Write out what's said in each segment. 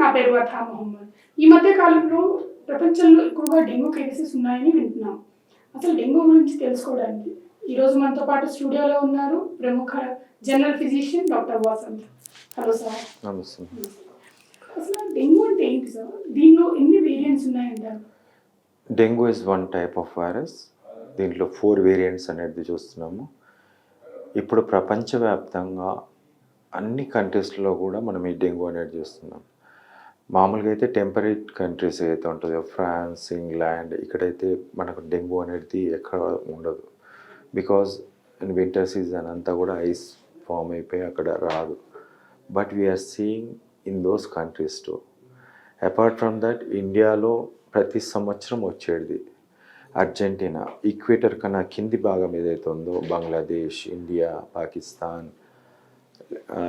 నా పేరు వథా మొహమ్మద్. ఈ మధ్య కాలంలో ప్రపంచంలో ఎక్కువగా డెంగ్యూ కేసెస్ ఉన్నాయని వింటున్నాం. అసలు డెంగ్యూ గురించి తెలుసుకోవడానికి ఈరోజు మనతో పాటు స్టూడియోలో ఉన్నారు ప్రముఖ general physician doctor Vasanth. Hello sir. Namaste. అసలు డెంగ్యూ అంటే ఏంటి సార్? దీనిలో ఎన్ని variants ఉన్నాయంటారు? Dengue is one type of virus దీంట్లో ఫోర్ వేరియంట్స్ అనేది చూస్తున్నాము. ఇప్పుడు ప్రపంచవ్యాప్తంగా అన్ని కంట్రీస్లో కూడా మనం ఈ డెంగ్యూ అనేది చూస్తున్నాం. మామూలుగా అయితే టెంపరేట్ కంట్రీస్ అయితే ఉంటుందో ఫ్రాన్స్ ఇంగ్లాండ్ ఇక్కడైతే మనకు డెంగ్యూ అనేది ఎక్కడ ఉండదు. బికాజ్ ఇన్ వింటర్ సీజన్ అంతా కూడా ఐస్ ఫామ్ అయిపోయి అక్కడ రాదు. But we're seeing in those countries too. Apart from that ఇండియాలో ప్రతి సంవత్సరం వచ్చేది అర్జెంటీనా. ఈక్వేటర్ కన్నా కింది భాగం ఏదైతే ఉందో బంగ్లాదేశ్ ఇండియా పాకిస్తాన్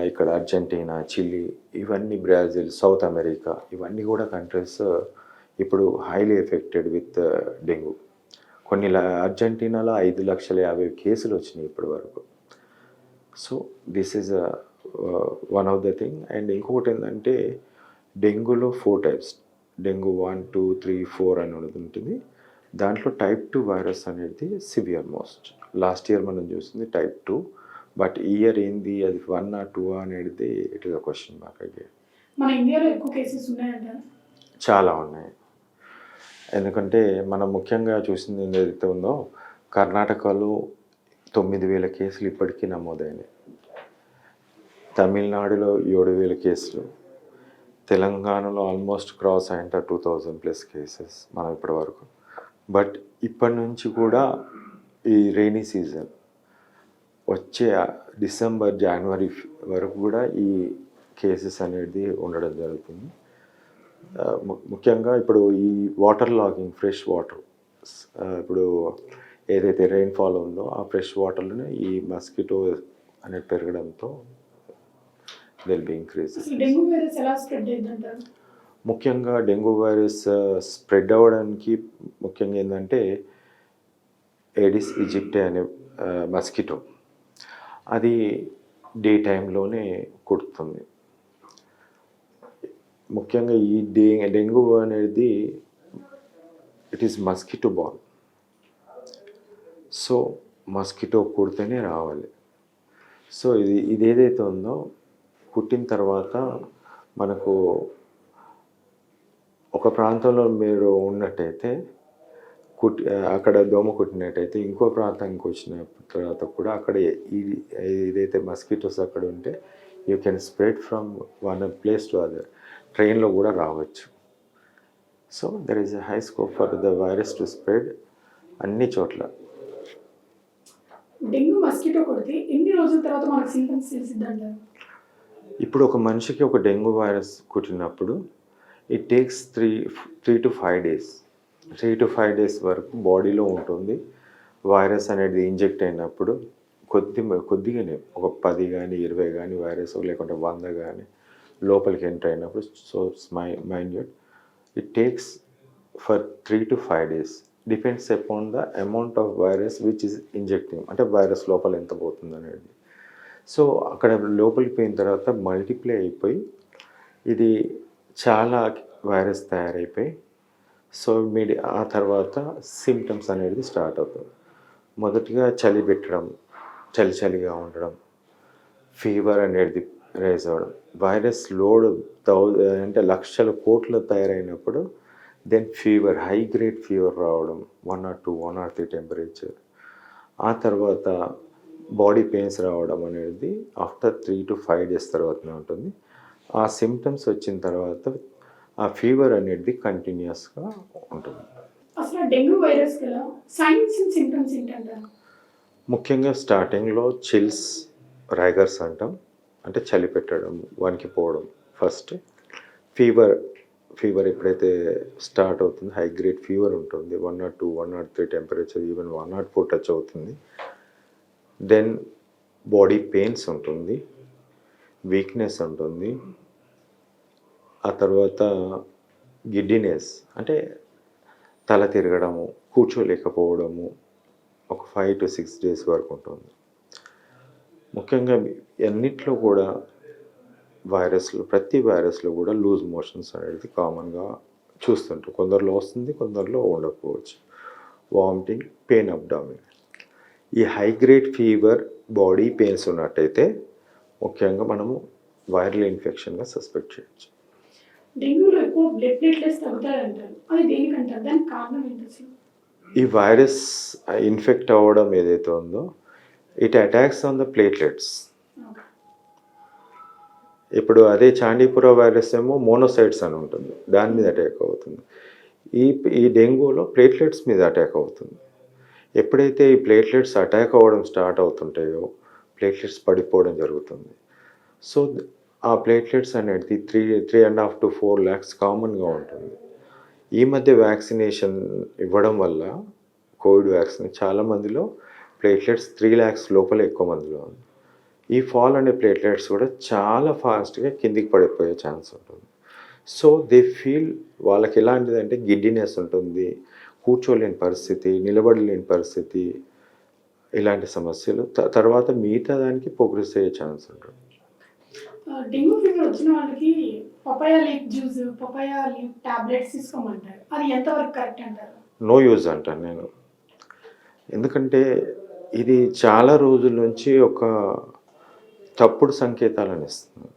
ఇక్కడ అర్జెంటీనా చిలీ ఇవన్నీ బ్రాజిల్ సౌత్ అమెరికా ఇవన్నీ కూడా కంట్రీస్ ఇప్పుడు హైలీ ఎఫెక్టెడ్ విత్ డెంగ్యూ కొన్ని అర్జెంటీనాలో ఐదు లక్షల యాభై కేసులు వచ్చినాయి ఇప్పటి వరకు. So this is one of the thing and ఇంకొకటి ఏంటంటే డెంగ్యూలో four types dengue one two three four అని ఉన్నది ఉంటుంది. దాంట్లో టైప్ టూ వైరస్ అనేది సివియర్ మోస్ట్ లాస్ట్ ఇయర్ మనం చూసింది టైప్ టూ బట్ ఇయర్ ఏంది? అది వన్ ఆ టూ అనేది it is a question mark again మన ఇండియాలో ఎక్కువ కేసెస్ ఉన్నాయంటారు చాలా ఉన్నాయి. ఎందుకంటే మనం ముఖ్యంగా చూసింది ఏదైతే ఉందో కర్ణాటకలో తొమ్మిది వేల కేసులు ఇప్పటికీ నమోదైనాయి. తమిళనాడులో ఏడు వేల కేసులు. తెలంగాణలో ఆల్మోస్ట్ క్రాస్ అయింట టూ థౌజండ్ ప్లస్ కేసెస్ మనం ఇప్పటి వరకు. బట్ ఇప్పటి నుంచి కూడా ఈ రైనీ సీజన్ వచ్చే డిసెంబర్ జనవరి వరకు కూడా ఈ కేసెస్ అనేది ఉండడం జరుగుతుంది. ముఖ్యంగా ఇప్పుడు ఈ వాటర్ లాగింగ్ ఫ్రెష్ వాటర్ ఇప్పుడు ఏదైతే రెయిన్ఫాల్ ఉందో ఆ ఫ్రెష్ వాటర్లోనే ఈ మస్కిటో అనేది పెరగడంతో దిల్ బి ఇంక్రీజ్ ముఖ్యంగా డెంగ్యూ వైరస్ స్ప్రెడ్ అవ్వడానికి ముఖ్యంగా ఏంటంటే ఏడిస్ ఈజిప్టే అనే మస్కిటో అది డే టైంలోనే కుడుతుంది. ముఖ్యంగా ఈ డే డెంగ్యూ అనేది it is mosquito borne so mosquito కుడితేనే రావాలి. సో ఇది ఇది ఏదైతే ఉందో కుట్టిన తర్వాత మనకు ఒక ప్రాంతంలో మీరు ఉన్నట్టయితే కుట్టి అక్కడ దోమ కుట్టినట్టయితే ఇంకో ప్రాంతానికి వచ్చిన తర్వాత కూడా అక్కడ ఏదైతే మస్కిటోస్ అక్కడ ఉంటే you can spread from one place to other ట్రైన్లో కూడా రావచ్చు. So there is a high scope for the virus to spread అన్ని చోట్ల. డెంగ్యూ మస్కిటో కొడితే ఎన్ని రోజుల తర్వాత మనకు సింటమ్స్ తెలిసిద్దంటారు ఇప్పుడు ఒక మనిషికి ఒక dengue virus కుట్టినప్పుడు it takes three three to five days three to five days వరకు బాడీలో ఉంటుంది. వైరస్ అనేది ఇంజెక్ట్ అయినప్పుడు కొద్ది కొద్దిగానే ఒక పది కానీ ఇరవై కానీ వైరస్ లేకుంటే వంద కానీ లోపలికి ఎంటర్ అయినప్పుడు so my minute it takes for three to five days. Depends upon the amount of virus which is injecting అంటే వైరస్ లోపల ఎంత పోతుంది అనేది. సో అక్కడ లోపలికి పోయిన తర్వాత మల్టిప్లై అయిపోయి ఇది చాలా వైరస్ తయారైపోయి సో మీడి ఆ తర్వాత సిమ్టమ్స్ అనేది స్టార్ట్ అవుతుంది. మొదటిగా చలి పెట్టడం చలి చలిగా ఉండడం ఫీవర్ అనేది రైజ్ అవ్వడం వైరస్ లోడ్ థౌ అంటే లక్షల కోట్ల తయారైనప్పుడు then fever high grade fever రావడం one or two one or three temperature ఆ తర్వాత బాడీ పెయిన్స్ రావడం అనేది after three to five days తర్వాతనే ఉంటుంది. ఆ సిమ్టమ్స్ వచ్చిన తర్వాత ఆ ఫీవర్ అనేది కంటిన్యూస్గా ఉంటుంది. అసలు ఆ డెంగ్యూ వైరస్ గల సైన్స్ అండ్ సింటమ్స్ ఏంటంటారు? ముఖ్యంగా స్టార్టింగ్లో చిల్స్ రైగర్స్ అంటాం. అంటే చలి పెట్టడం వణికిపోవడం ఫస్ట్. ఫీవర్ ఫీవర్ ఎప్పుడైతే స్టార్ట్ అవుతుంది హై గ్రేడ్ ఫీవర్ ఉంటుంది. One not two one not three temperature even one not four touch అవుతుంది. దెన్ బాడీ పెయిన్స్ ఉంటుంది. వీక్నెస్ ఉంటుంది. ఆ తర్వాత గిడ్డినెస్ అంటే తల తిరగడము కూర్చోలేకపోవడము ఒక ఫైవ్ టు సిక్స్ డేస్ వరకు ఉంటుంది. ముఖ్యంగా అన్నిట్లో కూడా వైరస్లో ప్రతి వైరస్లో కూడా లూజ్ మోషన్స్ అనేది కామన్గా చూస్తుంటాం. కొందరిలో వస్తుంది కొందరిలో ఉండకపోవచ్చు. వామిటింగ్ పెయిన్ అబ్డామిన్ ఈ high grade fever body pains ఉన్నట్టయితే ముఖ్యంగా మనము వైరల్ ఇన్ఫెక్షన్గా సస్పెక్ట్ చేయొచ్చు. డెంగ్యూలో ఎక్కువ బ్లడ్ ప్లేట్లెట్స్ తగ్గుతాయంటారు అది దేనికంటారు? దానికి కారణం ఏంటి ఈ వైరస్ ఇన్ఫెక్ట్ అవ్వడం ఏదైతే ఉందో it attacks on the platelets. ఇప్పుడు అదే చాండీపుర వైరస్ ఏమో మోనోసైట్స్ అని ఉంటుంది. దాని మీద అటాక్ అవుతుంది. ఈ ఈ డెంగ్యూలో ప్లేట్లెట్స్ మీద అటాక్ అవుతుంది. ఎప్పుడైతే ఈ ప్లేట్లెట్స్ అటాక్ అవ్వడం స్టార్ట్ అవుతుంటాయో ప్లేట్లెట్స్ పడిపోవడం జరుగుతుంది. సో ఆ ప్లేట్లెట్స్ అనేది three three and half to four lakhs కామన్గా ఉంటుంది. ఈ మధ్య వ్యాక్సినేషన్ ఇవ్వడం వల్ల కోవిడ్ వ్యాక్సిన్ చాలా మందిలో ప్లేట్లెట్స్ త్రీ ల్యాక్స్ లోపల ఎక్కువ మందిలో ఉంది. ఈ ఫాల్ అనే ప్లేట్లెట్స్ కూడా చాలా ఫాస్ట్గా కిందికి పడిపోయే ఛాన్స్ ఉంటుంది. సో దే ఫీల్ వాళ్ళకి ఎలాంటిదంటే గిడ్డినెస్ ఉంటుంది కూర్చోలేని పరిస్థితి నిలబడలేని పరిస్థితి ఇలాంటి సమస్యలు. త- తర్వాత మిగతా దానికి ప్రోగ్రెస్ అయ్యే ఛాన్స్ ఉంటుంది. డెంగ్యూ ఫీవర్ వచ్చిన వాళ్ళకి papaya leaf juice papaya leaf tablets తీసుకోమంటారు. అది ఎంతవరకు కరెక్ట్ అంటారు? నో యూజ్ అంటాను నేను. ఎందుకంటే ఇది చాలా రోజుల నుంచి ఒక తప్పుడు సంకేతాలను ఇస్తుంది.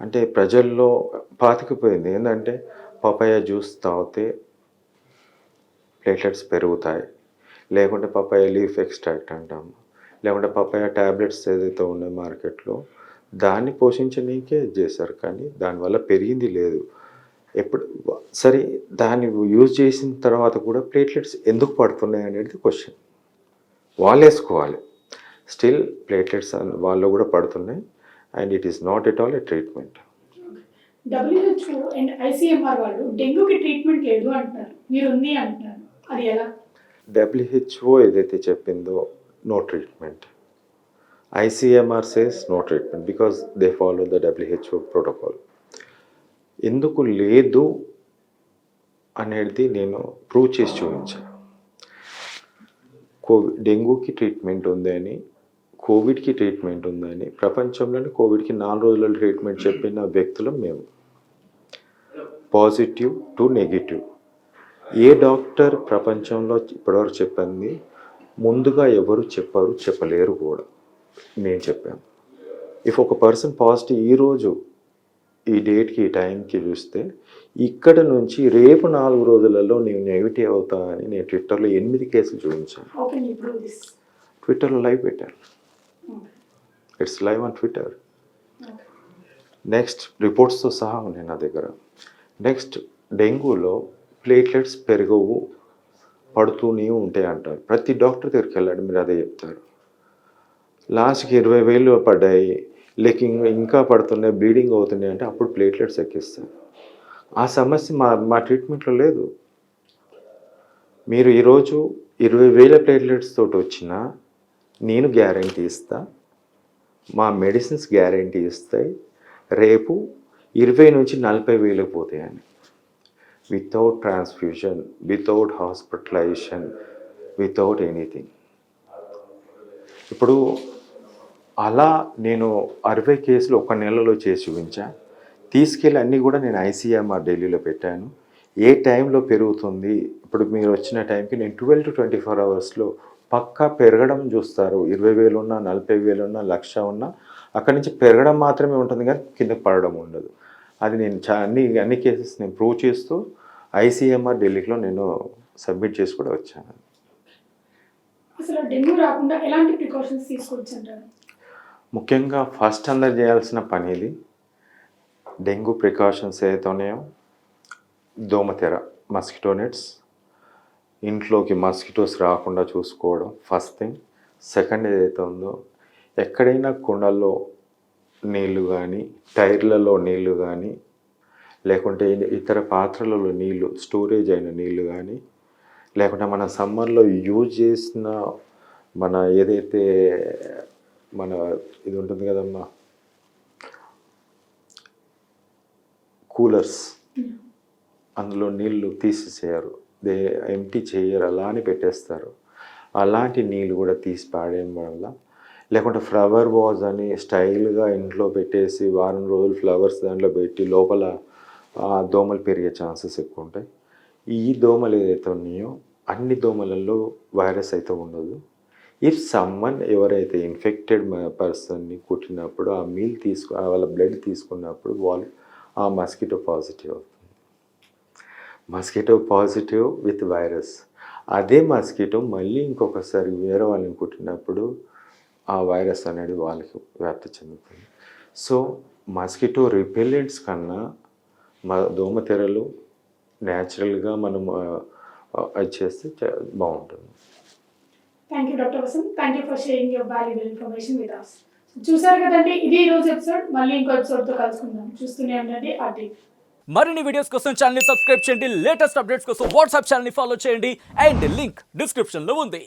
అంటే ప్రజల్లో పాతికిపోయింది. ఏంటంటే పపాయ జ్యూస్ తాగితే ప్లేట్లెట్స్ పెరుగుతాయి. లేకుంటే పపాయ లీఫ్ ఎక్స్ట్రాక్ట్ అంటాము. లేకుంటే పపాయ ట్యాబ్లెట్స్ ఏదైతే ఉన్నాయి మార్కెట్లో దాన్ని పోషించనీకే చేశారు కానీ దానివల్ల పెరిగింది లేదు. ఎప్పుడు సరే దాన్ని యూజ్ చేసిన తర్వాత కూడా ప్లేట్లెట్స్ ఎందుకు పడుతున్నాయి అనేది క్వశ్చన్ వాళ్ళు వేసుకోవాలి స్టిల్ ప్లేట్లెట్స్ వాళ్ళు కూడా పడుతున్నాయి. And it is not at all a treatment. WHO and ICMR వాళ్ళు డెంగ్యూకి ట్రీట్మెంట్ లేదు అంటున్నారు. మీరు ఉంది అంటున్నారు. అది ఎలా? డబ్ల్యూహెచ్ఓ ఏదైతే చెప్పిందో no treatment. ICMR says no treatment because they follow the WHO protocol ఎందుకు లేదు అనేది నేను ప్రూవ్ చేసి చూపించాను కోవిడ్ డెంగ్యూకి ట్రీట్మెంట్ ఉందని కోవిడ్కి ట్రీట్మెంట్ ఉందని ప్రపంచంలోనే కోవిడ్కి నాలుగు రోజుల ట్రీట్మెంట్ చెప్పిన వ్యక్తులు మేము. పాజిటివ్ టు నెగిటివ్ ఏ డాక్టర్ ప్రపంచంలో ఇప్పటివరకు చెప్పింది? ముందుగా ఎవరు చెప్పారు? చెప్పలేరు కూడా. నేను చెప్పాను. ఇఫ్ ఒక పర్సన్ పాజిటివ్ ఈరోజు ఈ డేట్కి ఈ టైంకి చూస్తే ఇక్కడ నుంచి రేపు నాలుగు రోజులలో నేను నెగిటివ్ అవుతా అని నేను ట్విట్టర్లో ఎనిమిది కేసులు చూపించాను. ట్విట్టర్లో లైవ్ పెట్టాను it's live on Twitter next రిపోర్ట్స్తో సహా ఉన్నాయి నా దగ్గర. నెక్స్ట్ డెంగ్యూలో ప్లేట్లెట్స్ పెరగవు పడుతూనే ఉంటాయి అంటారు. ప్రతి డాక్టర్ దగ్గరికి వెళ్ళాడు మీరు అదే చెప్తారు. లాస్ట్కి ఇరవై వేలు పడ్డాయి. లేక ఇంకా పడుతున్నాయి బ్లీడింగ్ అవుతున్నాయి అంటే అప్పుడు ప్లేట్లెట్స్ ఎక్కిస్తారు ఆ సమస్య మా మా ట్రీట్మెంట్లో లేదు. మీరు ఈరోజు ఇరవై వేల ప్లేట్లెట్స్ తోటి వచ్చినా నేను గ్యారంటీ ఇస్తా. మా మెడిసిన్స్ గ్యారంటీ ఇస్తాయి. రేపు ఇరవై నుంచి నలభై వేలు పోతాయని. Without transfusion without hospitalisation without anything. ఇప్పుడు అలా నేను అరవై కేసులు ఒక నెలలో చేసి చూపించా. తీసుకెళ్ళి అన్నీ కూడా నేను ఐసీఎంఆర్ ఢిల్లీలో పెట్టాను. ఏ టైంలో పెరుగుతుంది? ఇప్పుడు మీరు వచ్చిన టైంకి నేను ట్వెల్వ్ టు ట్వంటీ ఫోర్ అవర్స్లో పక్కా పెరగడం చూస్తారు. ఇరవై వేలు ఉన్నా నలభై వేలు ఉన్నా లక్ష ఉన్నా అక్కడి నుంచి పెరగడం మాత్రమే ఉంటుంది కానీ కిందకు పడడం ఉండదు. అది నేను చా అన్ని అన్ని కేసెస్ నేను ప్రూవ్ చేస్తూ ఐసీఎంఆర్ ఢిల్లీలో నేను సబ్మిట్ చేసి కూడా వచ్చాను. అసలు డెంగ్యూ రాకుండా ఎలాంటి ప్రికాషన్స్ తీసుకోవచ్చు ముఖ్యంగా ఫస్ట్ అందరు చేయాల్సిన పని ఇది డెంగ్యూ ప్రికాషన్స్ ఏదైతే ఉన్నాయో దోమతెర మస్కిటో నెట్స్ ఇంట్లోకి మస్కిటోస్ రాకుండా చూసుకోవడం ఫస్ట్ థింగ్. సెకండ్ ఏదైతే ఉందో ఎక్కడైనా కుండల్లో నీళ్ళు కానీ టైర్లలో నీళ్ళు కానీ లేకుంటే ఇతర పాత్రలలో నీళ్ళు స్టోరేజ్ అయిన నీళ్ళు కానీ లేకుంటే మన సమ్మర్లో యూజ్ చేసిన మన ఏదైతే మన ఇది ఉంటుంది కదమ్మా. కూలర్స్. అందులో నీళ్ళు తీసేసేయరు. దే ఎంటీ చేయరు అలా అని పెట్టేస్తారు. అలాంటి నీళ్ళు కూడా తీసి పాడేయడం వల్ల లేకుంటే ఫ్లవర్ వాజ్ అని స్టైల్గా ఇంట్లో పెట్టేసి వారం రోజులు ఫ్లవర్స్ దాంట్లో పెట్టి లోపల దోమలు పెరిగే ఛాన్సెస్ ఎక్కువ ఉంటాయి. ఈ దోమలు ఏదైతే ఉన్నాయో అన్ని దోమలలో వైరస్ అయితే ఉండదు. ఇఫ్ సమ్మన్ ఎవరైతే ఇన్ఫెక్టెడ్ పర్సన్ని కుట్టినప్పుడు ఆ మీల్ తీసుకు ఆ వాళ్ళ బ్లడ్ తీసుకున్నప్పుడు వాళ్ళు ఆ మస్కిటో పాజిటివ్ అవుతుంది. మస్కిటో పాజిటివ్ విత్ వైరస్ అదే మస్కిటో మళ్ళీ ఇంకొకసారి వేరే వాళ్ళని కుట్టినప్పుడు ఆ వైరస్ అనేది వాళ్ళకి వ్యాప్తి చెందుతుంది. సో మస్కిటో రిపెలెంట్స్ కన్నా మా దోమతెరలు న్యాచురల్గా మనం అది చేస్తే చ- బాగుంటుంది. Thank you doctor Vasanth thank you for sharing your valuable information with us చూసారు కదండి? ఇది ఈ రోజు ఎపిసోడ్ మళ్ళీ ఇంకో ఎపిసోడ్తో కలుసుకుందాం. చూస్తూనే ఉండండి. ఆర్టీ మరిన్ని వీడియోస్ కోసం ఛానల్ సబ్స్క్రైబ్ చేయండి. లేటెస్ట్ అప్డేట్స్ కోసం వాట్సాప్ ఛానల్ ఫాలో చేయండి. అండ్ లింక్ డిస్క్రిప్షన్లో ఉంది.